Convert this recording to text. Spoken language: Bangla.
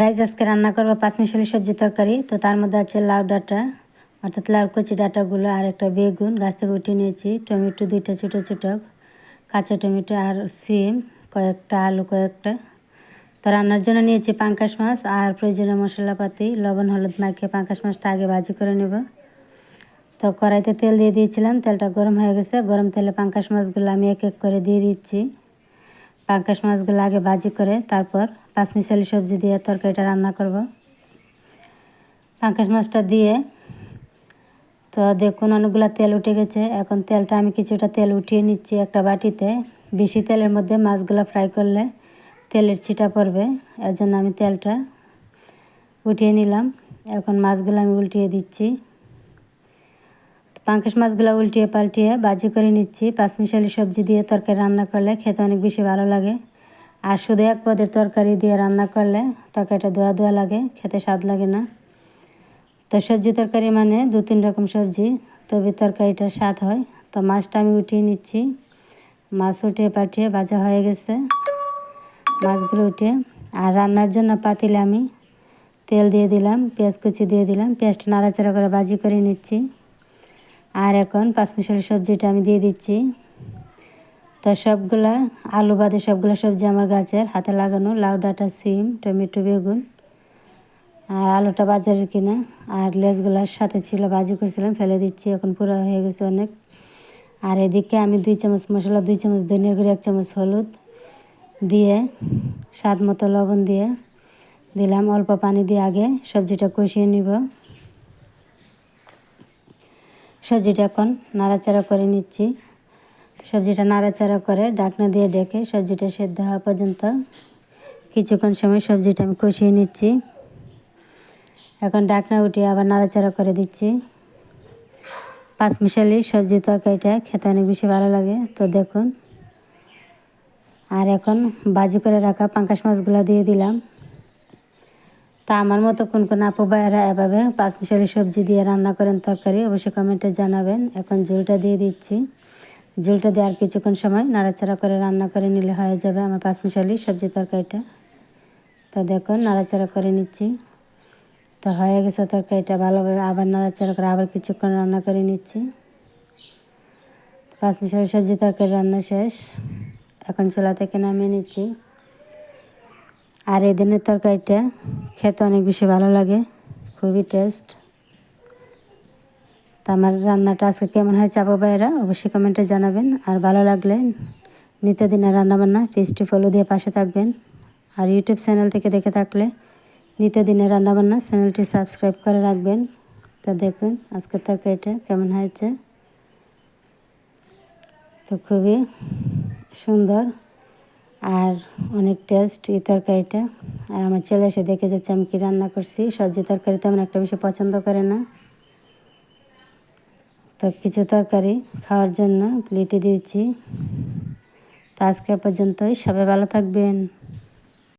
গাইজ আজকে রান্না করব পাঁচমিশালি সবজি তরকারি। তো তার মধ্যে আছে লাউ ডাঁটা, অর্থাৎ লাউ কচি ডাঁটাগুলো আর একটা বেগুন। গাছ থেকে উঠিয়ে নিয়েছি। টমেটো দুইটা ছোটো ছোটো, কাঁচা টমেটো আর সিম, কয়েকটা আলু কয়েকটা। তো রান্নার জন্য নিয়েছি পাঙ্কাশ মাছ আর প্রয়োজনীয় মশলাপাতি। লবণ, হলুদ মাখিয়ে পাঙ্কাশ মাছটা আগে ভাজি করে নেব। তো কড়াইতে তেল দিয়ে দিয়েছিলাম। তেলটা গরম হয়ে গেছে। গরম তেলে পাঙ্কাশ মাছগুলো আমি এক এক করে দিয়ে দিচ্ছি। পাঙ্কাশ মাছগুলো আগে ভাজি করে তারপর পাঁচমিশালি সবজি দিয়ে তরকারিটা রান্না করব। পাঙ্কাশ মাছটা দিয়ে তো দেখুন অনেকগুলো তেল উঠে গেছে। এখন তেলটা আমি কিছুটা তেল উঠিয়ে নিচ্ছি একটা বাটিতে। বেশি তেলের মধ্যে মাছগুলো ফ্রাই করলে তেলের ছিটা পড়বে এর জন্য আমি তেলটা উঠিয়ে নিলাম। এখন মাছগুলো আমি উল্টিয়ে দিচ্ছি। পাঙ্কাশ মাছগুলো উল্টিয়ে পাল্টিয়ে বাজি করে নিচ্ছি। পাঁচমিশালি সবজি দিয়ে তরকারি রান্না করলে খেতে অনেক বেশি ভালো লাগে। আর শুধু এক পদের তরকারি দিয়ে রান্না করলে তরকারিটা দোয়া দোয়া লাগে, খেতে স্বাদ লাগে না। তো সবজি তরকারি মানে দু তিন রকম সবজি, তবে তরকারিটা স্বাদ হয়। তো মাছটা আমি উঠিয়ে নিচ্ছি। মাছ উঠিয়ে পাঠিয়ে ভাজা হয়ে গেছে। মাছগুলো উঠে আর রান্নার জন্য পাতিলে আমি তেল দিয়ে দিলাম, পেঁয়াজ কুচি দিয়ে দিলাম, পেঁয়াজটা নাড়াচাড়া করে ভাজি করে নিচ্ছি। আর এখন পাঁচ পাঁচমিশালি সবজিটা আমি দিয়ে দিচ্ছি। তো সবগুলা, আলু বাদে সবগুলো সবজি আমার গাছের হাতে লাগানো, লাউ, ডাঁটা, সিম, টমেটো, বেগুন। আর আলুটা বাজারের কিনা, আর লেসগুলার সাথে ছিল, ভাজি করছিলাম, ফেলে দিচ্ছি, এখন পুরো হয়ে গেছে অনেক। আর এদিকে আমি দুই চামচ মশলা, দুই চামচ ধনিয়া গুঁড়ি, এক চামচ হলুদ দিয়ে স্বাদ মতো লবণ দিয়ে দিলাম। অল্প পানি দিয়ে আগে সবজিটা কষিয়ে নিব। সবজিটা এখন নাড়াচাড়া করে নিচ্ছি। সবজিটা নাড়াচাড়া করে ডাকনা দিয়ে ডেকে সবজিটা সেদ্ধ হওয়া পর্যন্ত কিছুক্ষণ সময় সবজিটা আমি কষিয়ে নিচ্ছি। এখন ডাকনা উঠিয়ে আবার নাড়াচাড়া করে দিচ্ছি। পাঁচ মিশালি সবজি তরকারিটা খেতে অনেক বেশি ভালো লাগে, তো দেখুন। আর এখন বাজি করে রাখা পাঙ্কাশ মাছগুলো দিয়ে দিলাম। তা আমার মতো কোন কোন আপু ভাইয়েরা এভাবে পাঁচমিশালি সবজি দিয়ে রান্না করেন তরকারি অবশ্যই কমেন্টে জানাবেন। এখন ঝোলটা দিয়ে দিচ্ছি। ঝোলটা দিয়ে আর কিছুক্ষণ সময় নাড়াচাড়া করে রান্না করে নিলে হয়ে যাবে আমার পাঁচমিশালি সবজি তরকারিটা। তো দেখুন নাড়াচাড়া করে নিচ্ছি। তো হয়ে গেছে তরকারিটা ভালোভাবে আবার নাড়াচাড়া করে আবার কিছুক্ষণ রান্না করে নিচ্ছি। পাঁচমিশালি সবজি তরকারি রান্না শেষ। এখন চুলা থেকে নামিয়ে নিচ্ছি। আর এই দিনের তরকারিটা খেতে অনেক বেশি ভালো লাগে, খুবই টেস্ট। তো আমার রান্নাটা আজকে কেমন হয় চাপো ভাইয়েরা অবশ্যই কমেন্টে জানাবেন। আর ভালো লাগলে নিত্যদিনের রান্নাবান্না পেস্টটি ফলো দিয়ে পাশে থাকবেন। আর ইউটিউব চ্যানেল থেকে দেখে থাকলে নিত্যদিনের রান্নাবান্না চ্যানেলটি সাবস্ক্রাইব করে রাখবেন। তো দেখুন আজকের তরকারিটা কেমন হয়েছে। তো খুবই সুন্দর আর অনেক টেস্ট এই তরকারিটা। আর আমার ছেলে এসে দেখে যাচ্ছে আমি কী রান্না করছি। সবজি তরকারি তেমন একটা বেশি পছন্দ করে না। তো কিছু তরকারি খাওয়ার জন্য প্লেটে দিয়েছি। তো আজকে পর্যন্তই। সবাই ভালো থাকবেন।